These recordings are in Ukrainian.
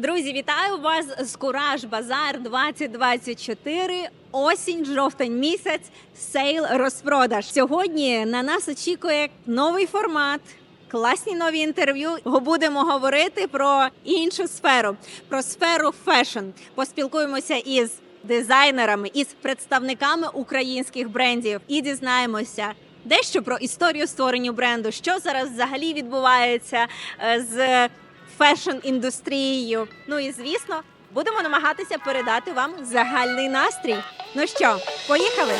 Друзі, вітаю вас з Кураж Базар 2024. Осінь, жовтень місяць, сейл розпродаж. Сьогодні на нас очікує новий формат. Класні нові інтерв'ю. Будемо говорити про іншу сферу, про сферу фешн. Поспілкуємося із дизайнерами, із представниками українських брендів і дізнаємося дещо про історію створення бренду, що зараз взагалі відбувається е, з фешн-індустрією. Ну і звісно, будемо намагатися передати вам загальний настрій. Ну що, поїхали?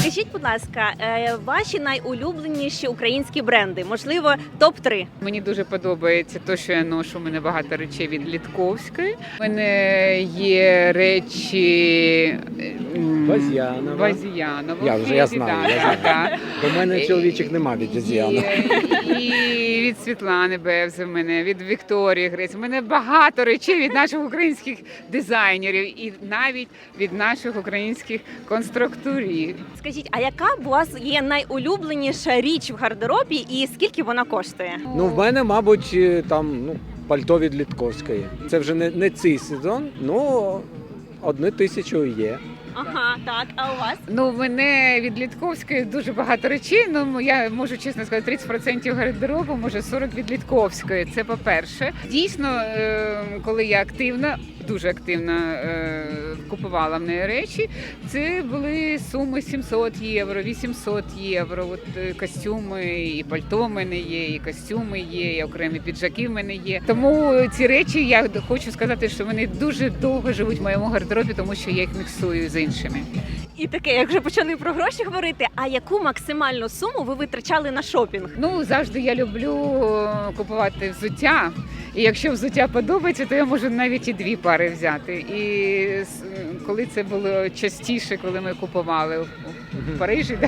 Скажіть, будь ласка, е, ваші найулюбленіші українські бренди, можливо, топ 3 Мені дуже подобається те, що я ношу. У мене багато речей від Літковської. У мене є речі м, Базіанова. Базіанова. Я вже- я знаю, я знаю. До мене чоловічих нема від. Є, І від Світлани Бевзи в мене, від Вікторії Грець. У мене багато речей від наших українських дизайнерів і навіть від наших українських конструкторів. Скажіть, а яка у вас є найулюбленіша річ в гардеробі і скільки вона коштує? Ну, в мене, мабуть, е, там ну, пальто від Літковської. Це вже не, не цей сезон, ну одне тисячу є. Ага, так. А у вас? Ну, мене від Літковської дуже багато речей. Ну я можу чесно сказати, 30% гардеробу, може 40% від Літковської. Це по-перше. Дійсно, е, коли я активно, дуже активно е, купувала в неї речі, це були суми 700 євро, 800 євро. От е, костюми і пальто в мене є, і костюми є, і окремі піджаки в мене є. Тому ці речі я хочу сказати, що вони дуже довго живуть в моєму гардеробі, тому що я їх міксую з іншими. І таке, як вже почали про гроші говорити, а яку максимальну суму ви витрачали на шопінг? Ну завжди я люблю е, купувати взуття. І якщо взуття подобається, то я можу навіть і дві пари взяти. І коли це було частіше, коли ми купували у Парижі?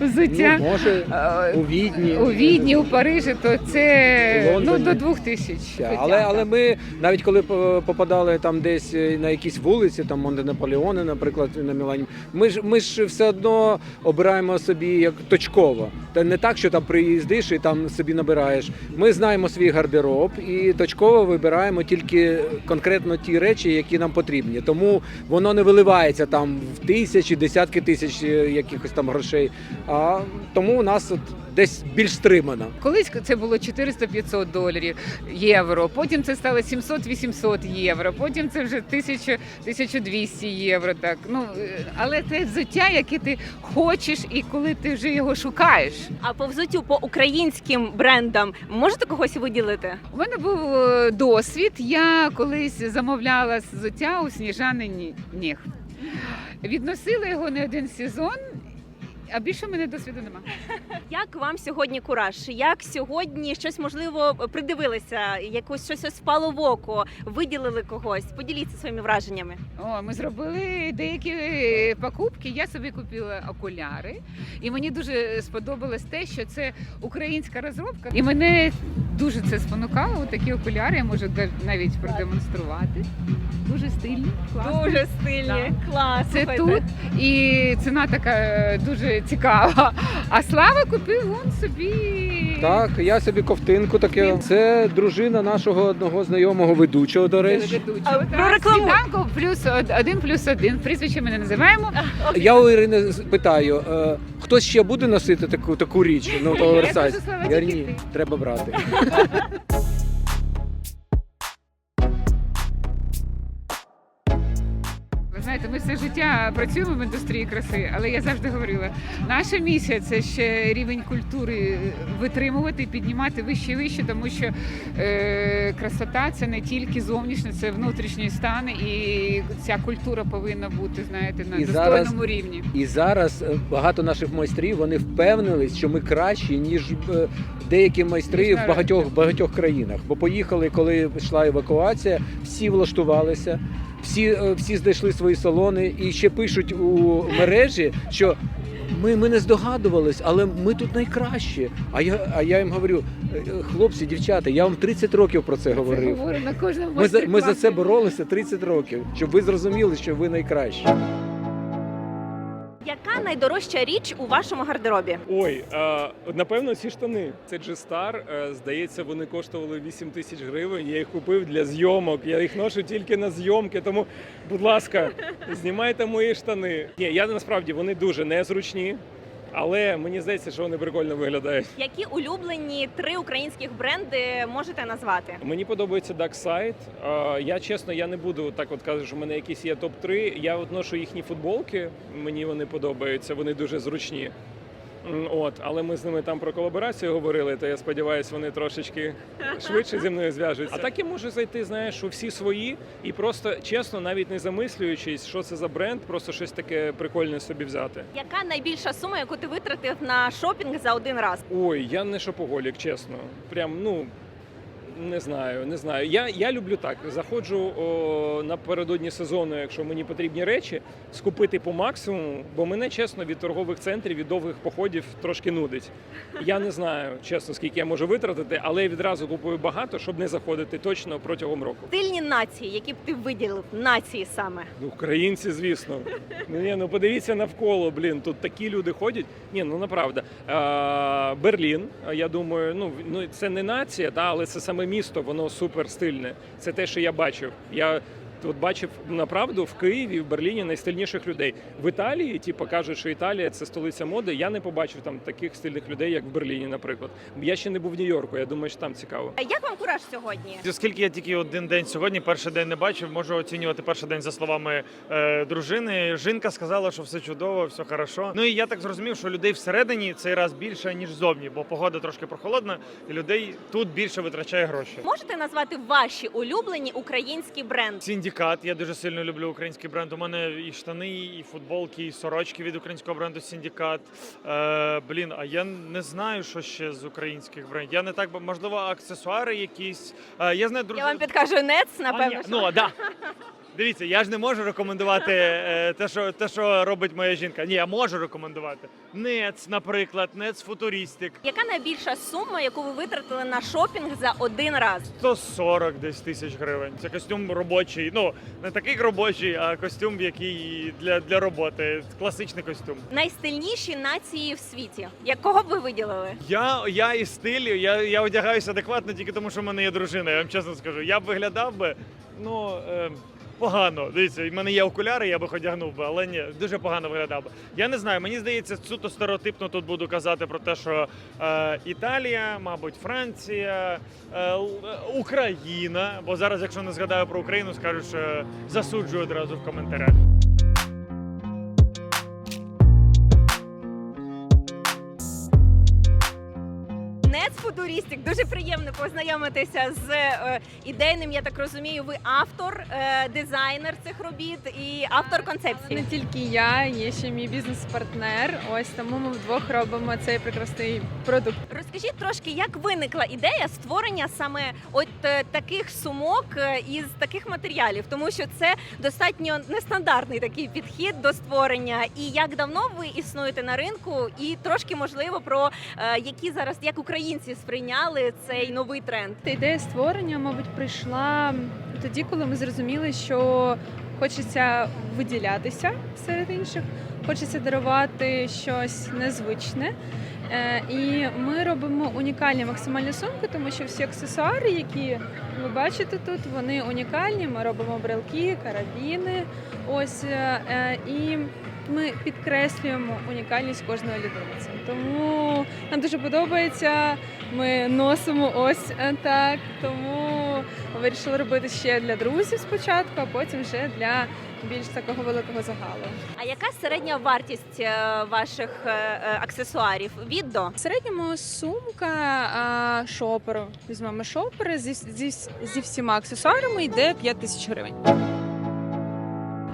Взуття. Ну, може, е, у Відні. У Відні, у Парижі, то це ну, Лондоні. до двох тисяч. Але, але ми навіть коли по- попадали там десь е, на якісь вулиці, там Монте Наполеоне, наприклад, на Мілані, ми ж ми ж все одно обираємо собі як точково. Та не так, що там приїздиш і там собі набираєш. Ми знаємо свій гардероб і точково вибираємо тільки конкретно ті речі, які нам потрібні. Тому воно не виливається там в тисячі, десятки тисяч е, якихось там грошей. А тому у нас от десь більш стримано. Колись це було 400-500 доларів євро. Потім це стало 700-800 євро. Потім це вже 1000 1200 євро. Так ну е, але це взуття, яке ти хочеш, і коли ти вже його шукаєш. А по взуттю по українським брендам можете когось виділити? У мене був е, досвід. Я колись замовляла взуття у Сніжани Ні- Нєх. Відносила його не один сезон. А більше в мене досвіду нема. Як вам сьогодні кураж? Як сьогодні щось можливо придивилися? Якось щось ось впало в око, виділили когось? Поділіться своїми враженнями. О, ми зробили деякі покупки. Я собі купила окуляри, і мені дуже сподобалось те, що це українська розробка. І мене дуже це спонукало. Такі окуляри я можу навіть продемонструвати. Дуже стильні, класні. Дуже стильні, да. клас. Це слухайте. тут і ціна така е, дуже цікава. А Слава купив вон собі. Так, я собі ковтинку таке. Це дружина нашого одного знайомого ведучого, до речі. Ведучого, А, про рекламу. Сніданку плюс од- один плюс один. Прізвище ми не називаємо. Я у Ірини з- питаю, е, хтось ще буде носити таку таку річ? Ну, то я оверсайз. кажу, Слава, Я тільки ні, ти. треба брати. ми все життя працюємо в індустрії краси, але я завжди говорила, наша місія це ще рівень культури витримувати і піднімати вище і вище, тому що е, красота це не тільки зовнішнє, це внутрішній стан, і ця культура повинна бути, знаєте, на І достойному зараз- рівні. І зараз е, багато наших майстрів вони впевнились, що ми кращі, ніж е, деякі майстри в багатьох багатьох країнах. Бо поїхали, коли йшла евакуація, всі влаштувалися, всі, е, всі знайшли свої салони і ще пишуть у мережі, що. Ми, ми не здогадувались, але ми тут найкращі. А я, а я їм говорю, «Е, хлопці, дівчата, я вам 30 років про це Це говорив. говорю на кожному Ми за, ми за це боролися 30 років, щоб ви зрозуміли, що ви найкращі. Яка найдорожча річ у вашому гардеробі? Ой, е, напевно, ці штани. Це G-Star. Е, здається, вони коштували 8 тисяч гривень. Я їх купив для зйомок. Я їх ношу тільки на зйомки. Тому, будь ласка, знімайте мої штани. Ні, я насправді вони дуже незручні, але мені здається, що вони прикольно виглядають. Які улюблені три українських бренди можете назвати? Мені подобається Darkside. Е, Я чесно, я не буду так от казати, що в мене якісь є топ 3 Я от ношу їхні футболки. Мені вони подобаються, вони дуже зручні. От, але ми з ними там про колаборацію говорили, то я сподіваюся, вони трошечки швидше зі мною зв'яжуться. А так я можу зайти, знаєш, у всі свої і просто чесно, навіть не замислюючись, що це за бренд, просто щось таке прикольне собі взяти. Яка найбільша сума, яку ти витратив на шопінг за один раз? Ой, я не шопоголік, чесно. Прям ну. Не знаю, не знаю. Я, я люблю так. Заходжу о, напередодні сезону, якщо мені потрібні речі, скупити по максимуму, бо мене чесно від торгових центрів, від довгих походів трошки нудить. Я не знаю, чесно, скільки я можу витратити, але я відразу купую багато, щоб не заходити точно протягом року. Стильні нації, які б ти виділив нації саме. Ну, українці, звісно. Ну, ні, ну подивіться навколо, блін, тут такі люди ходять. Ні, ну направда. Берлін, я думаю, ну, ну це не нація, да, але це саме місто, воно супер стильне. Це те, що я бачив. Я От бачив направду в Києві, в Берліні найстильніших людей. В Італії, типу, кажуть, що Італія це столиця моди. Я не побачив там таких стильних людей, як в Берліні, наприклад. Я ще не був в Нью-Йорку. Я думаю, що там цікаво. А Як вам кураж сьогодні? Оскільки я тільки один день сьогодні, перший день не бачив, можу оцінювати перший день за словами е, дружини. Жінка сказала, що все чудово, все хорошо. Ну і я так зрозумів, що людей всередині цей раз більше ніж зовні, бо погода трошки прохолодна, і людей тут більше витрачає гроші. Можете назвати ваші улюблені українські бренди? Сіндікат. Я дуже сильно люблю український бренд. У мене і штани, і футболки, і сорочки від українського бренду Сіндікат. Е, блін, а я не знаю, що ще з українських брендів. Я не так можливо, аксесуари якісь. Е, я знаю, друзі... Я вам підкажу нец, А, ні, що- Ну, да. Дивіться, я ж не можу рекомендувати е, те, що, те, що робить моя жінка. Ні, я можу рекомендувати. Нец, наприклад, Нец Футуристик. Яка найбільша сума, яку ви витратили на шопінг за один раз? 140 десь тисяч гривень. Це костюм робочий. Ну, не такий робочий, а костюм, який для, для роботи. Класичний костюм. Найстильніші нації в світі. Якого б ви виділили? Я, я і стилю, я, я одягаюся адекватно тільки тому, що в мене є дружина. Я вам чесно скажу. Я б виглядав би, ну. Е, Погано, дивіться, в мене є окуляри, я би одягнув би, але ні, дуже погано виглядав би. Я не знаю, мені здається, суто стереотипно тут буду казати про те, що е, Італія, мабуть, Франція, е, Україна. Бо зараз, якщо не згадаю про Україну, скажуть, що засуджую одразу в коментарях. Футуристик. Дуже приємно познайомитися з е, ідейним. Я так розумію, ви автор, е, дизайнер цих робіт і автор концепції. Не тільки я, є ще мій бізнес-партнер. Ось тому ми вдвох робимо цей прекрасний продукт. Розкажіть трошки, як виникла ідея створення саме от е, таких сумок е, із таких матеріалів, тому що це достатньо нестандартний такий підхід до створення. І як давно ви існуєте на ринку, і трошки можливо про е, які зараз як українці сприйняли цей новий тренд. Ідея створення, мабуть, прийшла тоді, коли ми зрозуміли, що хочеться виділятися серед інших, хочеться дарувати щось незвичне. Е, І ми робимо унікальні максимальні сумки, тому що всі аксесуари, які ви бачите тут, вони унікальні. Ми робимо брелки, карабіни. Ось е, е, і ми підкреслюємо унікальність кожної людини. Тому нам дуже подобається. Ми носимо ось е, так. Тому вирішили робити ще для друзів спочатку, а потім вже для більш такого великого загалу. А яка середня вартість е, ваших е, аксесуарів від до? В середньому сумка шоперу. Візьмемо шопери зі, зі, зі всіма аксесуарами йде 5 тисяч гривень.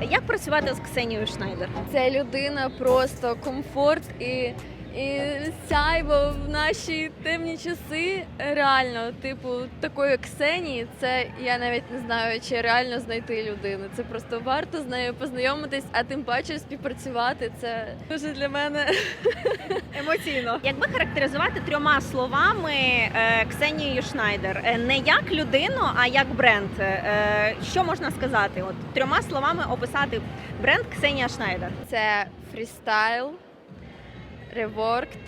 Як працювати з Ксенією Шнайдер? Це людина просто комфорт і І сяйво в наші темні часи реально, типу, такої Ксенії, це я навіть не знаю, чи реально знайти людину. Це просто варто з нею познайомитись, а тим паче співпрацювати. Це дуже для мене Емоційно. Якби характеризувати трьома словами е, Ксенію Шнайдер, е, не як людину, а як бренд. е, Що можна сказати? От трьома словами описати бренд Ксенія Шнайдер. це фрістайл, реворкт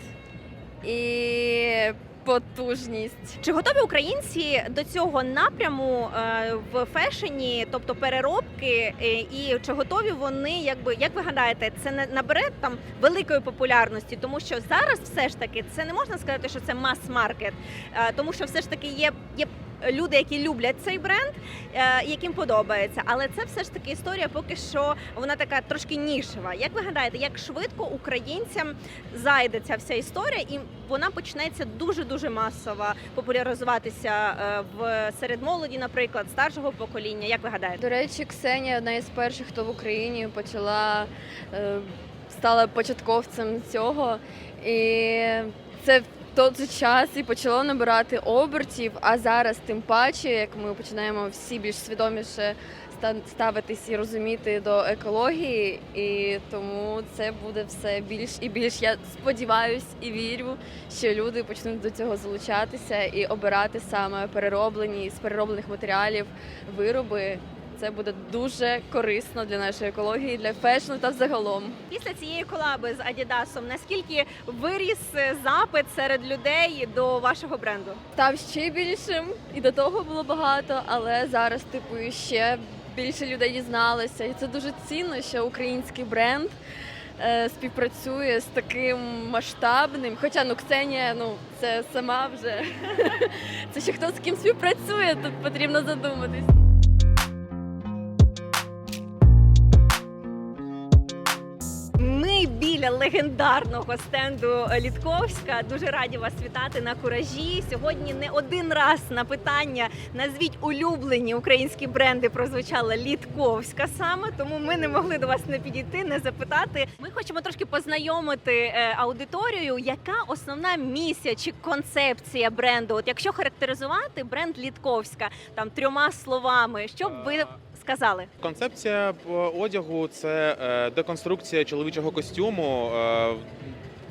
і потужність. Чи готові українці до цього напряму е, в фешені, тобто переробки, е, і чи готові вони, якби як ви гадаєте, це не набере там великої популярності, тому що зараз все ж таки це не можна сказати, що це мас-маркет, е, тому що все ж таки є. є Люди, які люблять цей бренд, е, яким подобається, але це все ж таки історія, поки що вона така трошки нішева. Як ви гадаєте, як швидко українцям зайде ця вся історія, і вона почнеться дуже дуже масово популяризуватися е, в серед молоді, наприклад, старшого покоління. Як ви гадаєте? До речі, Ксенія одна із перших, хто в Україні почала е, стала початковцем цього. І це в той же час і почало набирати обертів. А зараз, тим паче, як ми починаємо всі більш свідоміше ставитись і розуміти до екології, і тому це буде все більш і більш. Я сподіваюсь і вірю, що люди почнуть до цього залучатися і обирати саме перероблені з перероблених матеріалів вироби. Це буде дуже корисно для нашої екології, для фешну та взагалом. Після цієї колаби з Адідасом наскільки виріс е, запит серед людей до вашого бренду? Став ще більшим, і до того було багато, але зараз, типу, ще більше людей дізналося. І це дуже цінно, що український бренд е, співпрацює з таким масштабним. Хоча ну Ксенія, ну це сама вже це ще хто з ким співпрацює, тут потрібно задуматись. Біля легендарного стенду Літковська. Дуже раді вас вітати на куражі. Сьогодні не один раз на питання назвіть улюблені українські бренди прозвучала Літковська саме, тому ми не могли до вас не підійти, не запитати. Ми хочемо трошки познайомити е, аудиторію, яка основна місія чи концепція бренду. От якщо характеризувати бренд Літковська там трьома словами, що б ви сказали? Концепція е, одягу це е, деконструкція чоловічого костюму.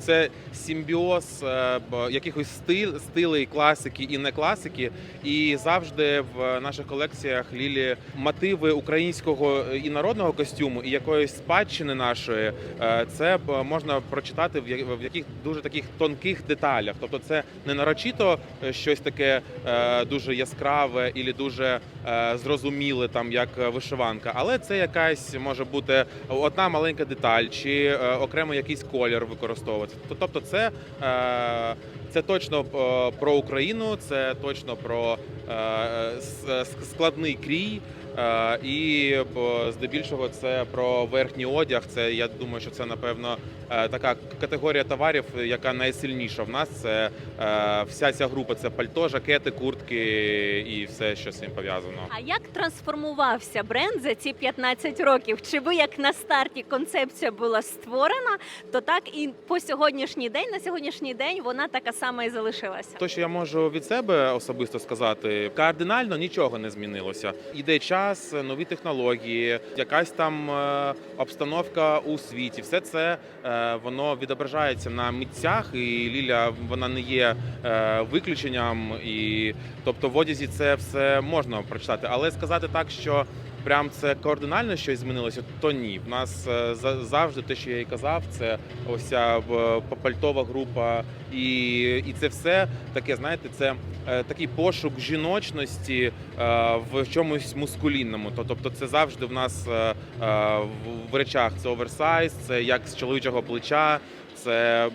Е, Це симбіоз е, якихось стиль, стилей класики і не класики. І завжди в наших колекціях лілі мотиви українського і народного костюму і якоїсь спадщини нашої. Е, Це можна прочитати в яких дуже таких тонких деталях. Тобто, це не нарочито е, щось таке е, дуже яскраве і дуже е, зрозуміле, там як е, вишиванка, але це якась може бути одна маленька деталь чи е, окремо якийсь колір використовувати. Тобто, це, е, це точно е, про Україну, це точно про е, складний крій. Е, І здебільшого це про верхній одяг. Це я думаю, що це напевно е, така категорія товарів, яка найсильніша в нас. Це е, вся ця група. Це пальто, жакети, куртки і все, що з цим пов'язано. А як трансформувався бренд за ці 15 років? Чи ви як на старті концепція була створена, то так і по сьогоднішній день, на сьогоднішній день вона така сама і залишилася. То, що я можу від себе особисто сказати, кардинально нічого не змінилося. Іде час, нові технології, якась там е, обстановка у світі. Все це е, воно відображається на митцях, і Ліля вона не є е, виключенням. І тобто в одязі це все можна прочитати, але сказати так, що. Прям це кардинально щось змінилося, то ні. В нас е, завжди те, що я і казав, це ось е, пальтова група, і, і це все таке, знаєте, це е, такий пошук жіночності в чомусь мускулінному. Тобто, це завжди в нас в- речах це оверсайз, це як з чоловічого плеча. Це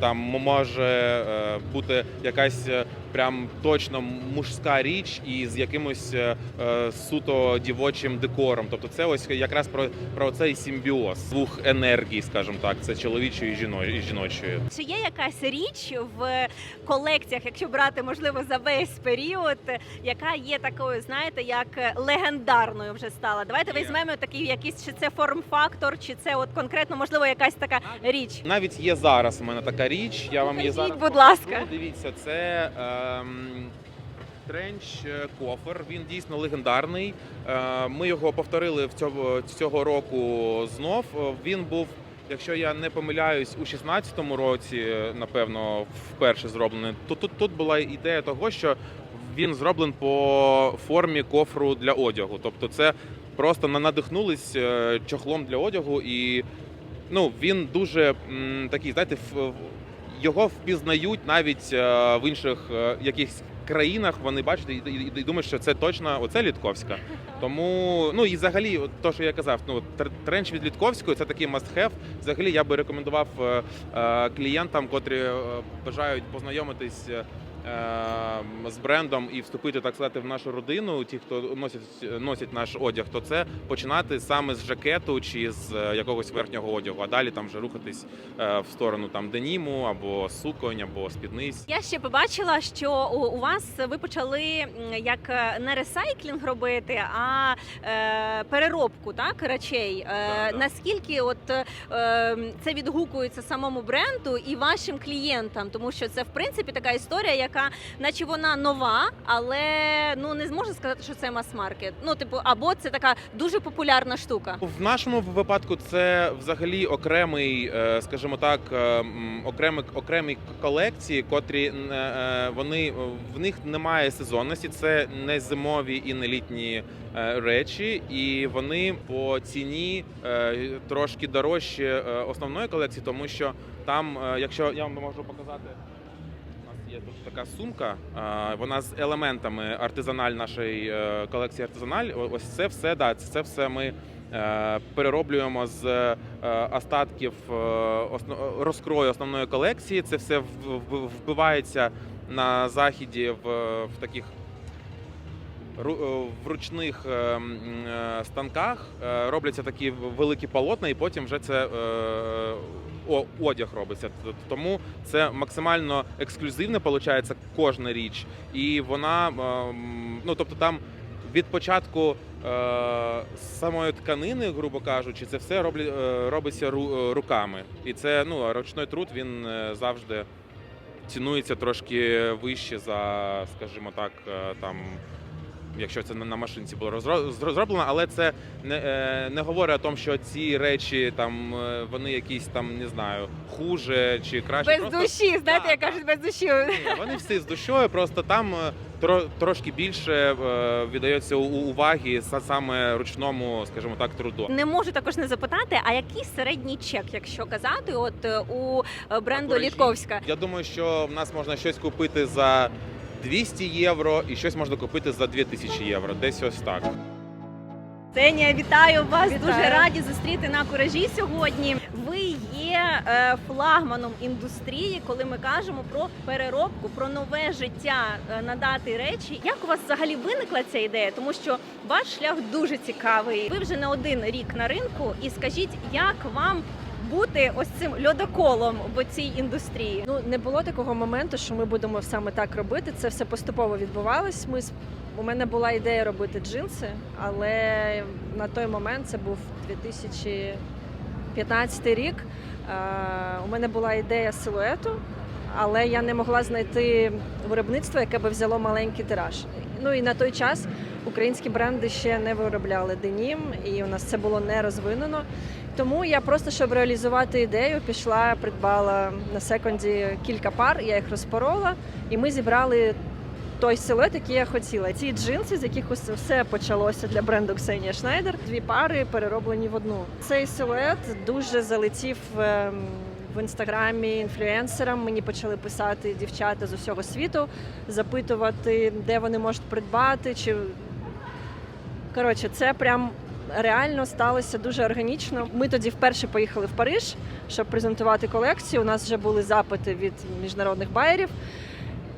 там може бути якась прям точно мужська річ і з якимось е, е, суто дівочим декором. Тобто, це ось якраз про, про цей симбіоз двох енергій, скажімо так, це чоловічої і жіно- жіночої. Чи є якась річ в колекціях, якщо брати можливо за весь період, яка є такою, знаєте, як легендарною вже стала? Давайте Є. візьмемо такий якийсь, чи це форм-фактор, чи це от конкретно можливо якась така річ. Навіть є зараз у мене така річ. Я вам Покажіть, зараз будь ласка. покажу. Дивіться, це ем, тренч е, кофер. Він дійсно легендарний. Е, ми його повторили в цього, цього року знов. Е, Він був. Якщо я не помиляюсь, у 16-му році, напевно, вперше зроблений. То тут, тут була ідея того, що він зроблений по формі кофру для одягу. Тобто, це просто надихнулись чохлом для одягу, і ну він дуже м, такий, знаєте, його впізнають навіть е, в інших е, якихось країнах. Вони бачать і, і, і думають, що це точно оце Літковська. Тому ну і взагалі, то, що я казав, ну тр- тренч від Літковської це такий must-have. Взагалі я би рекомендував е, клієнтам, котрі бажають познайомитись. Е, е, З брендом і вступити так сказати в нашу родину, ті, хто носять носять наш одяг, то це починати саме з жакету чи з е, якогось верхнього одягу, а далі там вже рухатись е, в сторону там деніму або суконь, або спідниць. Я ще побачила, що у, вас ви почали як е, не ресайклінг робити, а е, переробку так речей. Да, да. Наскільки от е, це відгукується самому бренду і вашим клієнтам, тому що це в принципі така історія, яка, наче вона нова, але ну не зможу сказати, що це мас-маркет. Ну, типу, або це така дуже популярна штука. В нашому випадку це взагалі окремий, е, скажімо так, е, окремий окремі колекції, котрі е, вони в них немає сезонності. Це не зимові і не літні речі, і вони по ціні трошки дорожчі основної колекції, тому що там, якщо я вам можу показати. Є тут така сумка, вона з елементами артизаналь нашої е, колекції артизаналь. Ось це все, да, це все ми е, перероблюємо з е, остатків розкрою основної колекції. Це все вбивається на заході в, в таких в ручних станках робляться такі великі полотна, і потім вже це одяг робиться. Тому це максимально ексклюзивне, виходить, кожна річ. І вона, ем, ну тобто там від початку е, самої тканини, грубо кажучи, це все е, робиться е, руками. І це ну, ручний труд він завжди цінується трошки вище за, скажімо так, там. Якщо це на машинці було зроблено, але це не, е, не говорить о тому, що ці речі там е, вони якісь там не знаю хуже чи краще. Без Просто- душі, знаєте, Да, як кажуть, без душі. ні, вони всі з душою, просто там е, тро, трошки більше віддається уваги саме ручному, скажімо так, труду. Не можу також не запитати, а який середній чек, якщо казати, от у бренду Літковська? Я думаю, що в нас можна щось купити за 200 євро і щось можна купити за 2000 євро. Десь ось так. Ксенія, вітаю вас. Вітаю. Дуже раді зустріти на куражі сьогодні. Ви є е, флагманом індустрії, коли ми кажемо про переробку, про нове життя е, надати речі. Як у вас взагалі виникла ця ідея? Тому що ваш шлях дуже цікавий. Ви вже не один рік на ринку, і скажіть, як вам бути ось цим льодоколом в цій індустрії? Ну не було такого моменту, що ми будемо саме так робити. Це все поступово відбувалось. Ми у мене була ідея робити джинси, але на той момент це був 2015 рік. У мене була ідея силуету, але я не могла знайти виробництво, яке би взяло маленький тираж. Ну і на той час українські бренди ще не виробляли денім, і у нас це було не розвинено. Тому я просто, щоб реалізувати ідею, пішла, придбала на секунді кілька пар, я їх розпорола, і ми зібрали той силует, який я хотіла. Ці джинси, з яких все почалося для бренду Ксенія Шнайдер, дві пари перероблені в одну. Цей силует дуже залетів. ем, В інстаграмі інфлюенсерам мені почали писати дівчата з усього світу, запитувати, де вони можуть придбати, чи коротше, це прям реально сталося дуже органічно. Ми тоді вперше поїхали в Париж, щоб презентувати колекцію. У нас вже були запити від міжнародних байерів.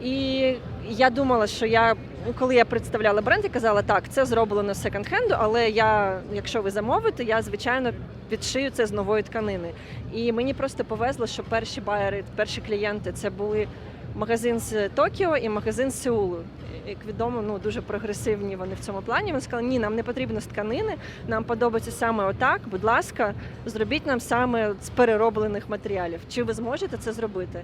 І я думала, що я, коли я представляла бренд, я казала, так, це зроблено секонд-хенду, але я, якщо ви замовите, я звичайно підшию це з нової тканини. І мені просто повезло, що перші байери, перші клієнти це були магазин з Токіо і магазин з Сеулу. Як відомо, ну дуже прогресивні вони в цьому плані. Вони сказали, ні, нам не потрібно з тканини, нам подобається саме отак. Будь ласка, зробіть нам саме з перероблених матеріалів. Чи ви зможете це зробити?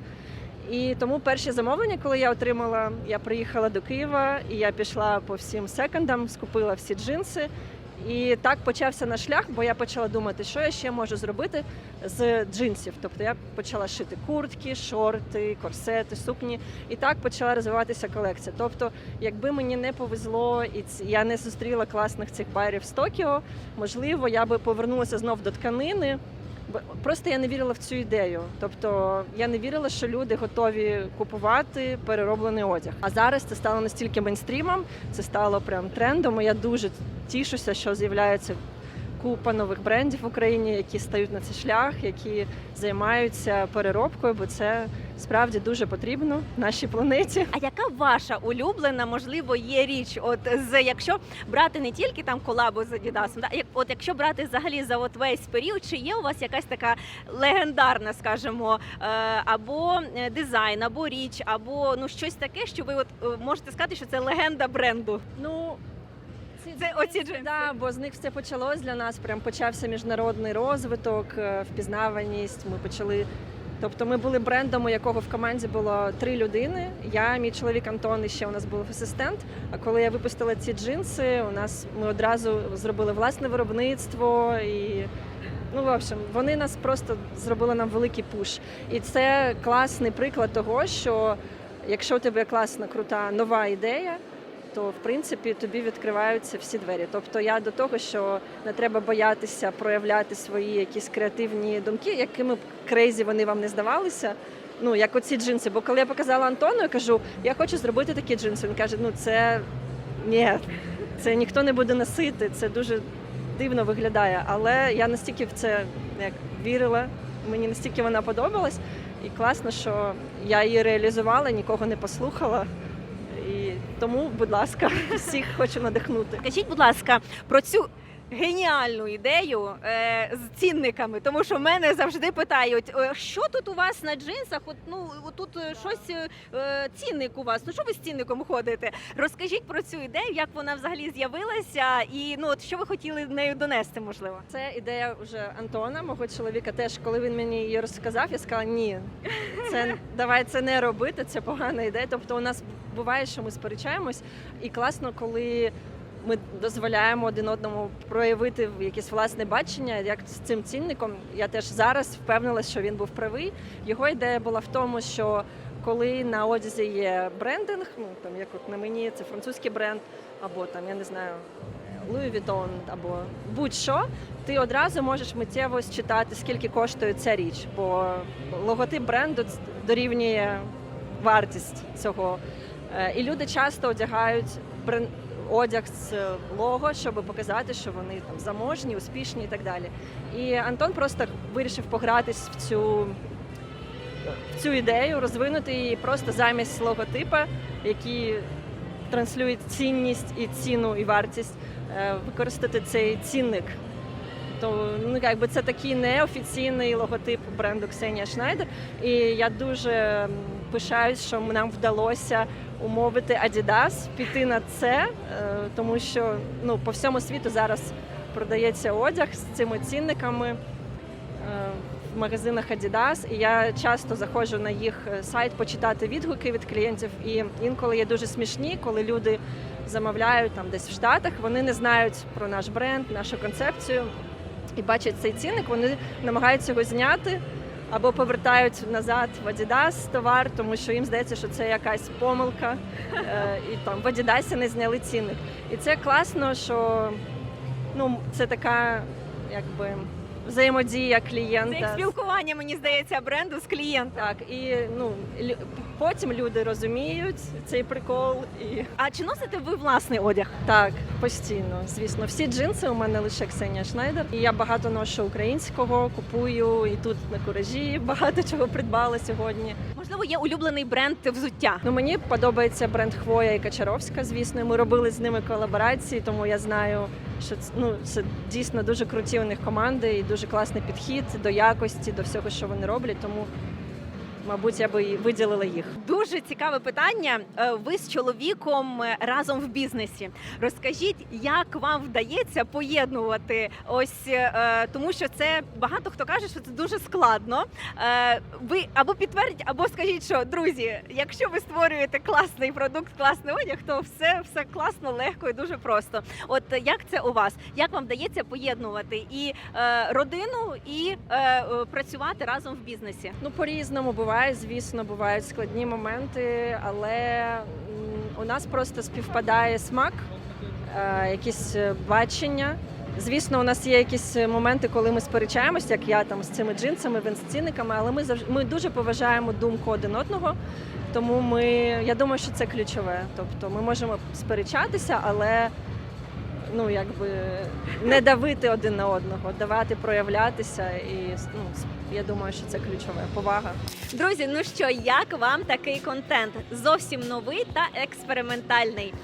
І тому перші замовлення, коли я отримала, я приїхала до Києва і я пішла по всім секондам, скупила всі джинси. І так почався наш шлях, бо я почала думати, що я ще можу зробити з джинсів. Тобто я почала шити куртки, шорти, корсети, сукні. І так почала розвиватися колекція. Тобто, якби мені не повезло і я не зустріла класних цих байерів з Токіо, можливо, я би повернулася знов до тканини. Просто я не вірила в цю ідею. Тобто я не вірила, що люди готові купувати перероблений одяг. А зараз це стало настільки мейнстрімом, це стало прям трендом. І я дуже тішуся, що з'являється купа нових брендів в Україні, які стають на цей шлях, які займаються переробкою, бо це справді дуже потрібно нашій планеті. А яка ваша улюблена, можливо, є річ? От з якщо брати не тільки там колабу з Adidas, да, як от якщо брати взагалі за от весь період, чи є у вас якась така легендарна, скажімо, е, або е, дизайн, або річ, або ну щось таке, що ви от е, можете сказати, що це легенда бренду? Ну Це оці джинси. Да, бо з них все почалось для нас. Прям почався міжнародний розвиток, впізнаваність. Ми почали. Тобто ми були брендом, у якого в команді було три людини. Я, мій чоловік Антон, і ще у нас був асистент. А коли я випустила ці джинси, у нас ми одразу зробили власне виробництво і. Ну, в общем, вони нас просто зробили нам великий пуш. І це класний приклад того, що якщо у тебе класна, крута нова ідея, то в принципі тобі відкриваються всі двері. Тобто я до того, що не треба боятися проявляти свої якісь креативні думки, якими б крейзі вони вам не здавалися. Ну, як оці джинси. Бо коли я показала Антону, я кажу, я хочу зробити такі джинси. Він каже: ну це ні, це ніхто не буде носити, це дуже дивно виглядає. Але я настільки в це як вірила, мені настільки вона подобалась, і класно, що я її реалізувала, нікого не послухала. Тому, будь ласка, всіх хочу надихнути. Скажіть, будь ласка, про цю геніальну ідею е, з цінниками, тому що мене завжди питають, е, що тут у вас на джинсах? От ну тут е, щось е, цінник у вас. Ну що ви з цінником ходите? Розкажіть про цю ідею, як вона взагалі з'явилася, і ну от що ви хотіли нею донести, можливо. Це ідея вже Антона, мого чоловіка. Теж коли він мені її розказав, я сказала, ні, це давай це не робити, це погана ідея. Тобто у нас буває, що ми сперечаємось, і класно, коли ми дозволяємо один одному проявити якесь власне бачення, як з цим цінником. Я теж зараз впевнилася, що він був правий. Його ідея була в тому, що коли на одязі є брендинг, ну там як от на мені це французький бренд, або там я не знаю. Louis Vuitton або будь-що, ти одразу можеш миттєво считати, скільки коштує ця річ, бо логотип бренду дорівнює вартість цього. Е, І люди часто одягають брен- одяг з лого, щоб показати, що вони там заможні, успішні і так далі. І Антон просто вирішив погратись в цю, в цю ідею, розвинути її просто замість логотипа, який транслює цінність і ціну і вартість, е, використати цей цінник. То ну якби це такий неофіційний логотип бренду Ксенія Шнайдер. І я дуже пишаюсь, що нам вдалося умовити Adidas піти на це, е, тому що ну по всьому світу зараз продається одяг з цими цінниками. е, В магазинах Adidas, і я часто заходжу на їх е, сайт почитати відгуки від клієнтів. І інколи є дуже смішні, коли люди замовляють там десь в Штатах, вони не знають про наш бренд, нашу концепцію і бачать цей цінник, вони намагаються його зняти або повертають назад в Adidas товар, тому що їм здається, що це якась помилка, е, і там в Adidas не зняли цінник. І це класно, що ну, це така якби взаємодія Це як спілкування, мені здається, бренду з клієнтом. Так, і ну потім люди розуміють цей прикол і А чи носите ви власний одяг? так, постійно, звісно. Всі джинси у мене лише Ксенія Шнайдер. І я багато ношу українського, купую і тут на куражі багато чого придбала сьогодні. Можливо, є улюблений бренд взуття. Ну мені подобається бренд Хвоя і Качаровська. Звісно, ми робили з ними колаборації, тому я знаю, що ну, це дійсно дуже круті у них команди і дуже класний підхід до якості, до всього, що вони роблять. Тому мабуть, я би виділила їх. Дуже цікаве питання. Е, Ви з чоловіком е, разом в бізнесі. Розкажіть, як вам вдається поєднувати ось е, тому, що це багато хто каже, що це дуже складно. Ви або підтвердіть, або скажіть, що друзі, якщо ви створюєте класний продукт, класний одяг, то все, все класно, легко і дуже просто. От як це у вас? Як вам вдається поєднувати і родину, і працювати разом в бізнесі? Ну, по-різному буває, звісно, бувають складні моменти, але у нас просто співпадає смак, е, якісь е, бачення. Звісно, у нас є якісь моменти, коли ми сперечаємось, як я там з цими джинсами, венцінниками, але ми завжди ми дуже поважаємо думку один одного. Тому ми, я думаю, що це ключове. Тобто ми можемо сперечатися, але ну якби не давити один на одного, давати проявлятися. І ну, я думаю, що це ключове. Повага. Друзі, ну що, як вам такий контент? Зовсім новий та експериментальний.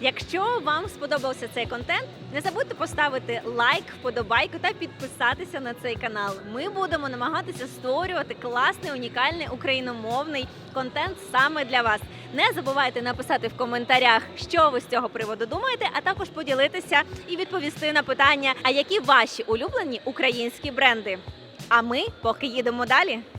Якщо вам сподобався цей контент, не забудьте поставити лайк, вподобайку та підписатися на цей канал. Ми будемо намагатися створювати класний, унікальний україномовний контент саме для вас. Не забувайте написати в коментарях, що ви з цього приводу думаєте, а також поділитися і відповісти на питання, а які ваші улюблені українські бренди. А ми поки їдемо далі.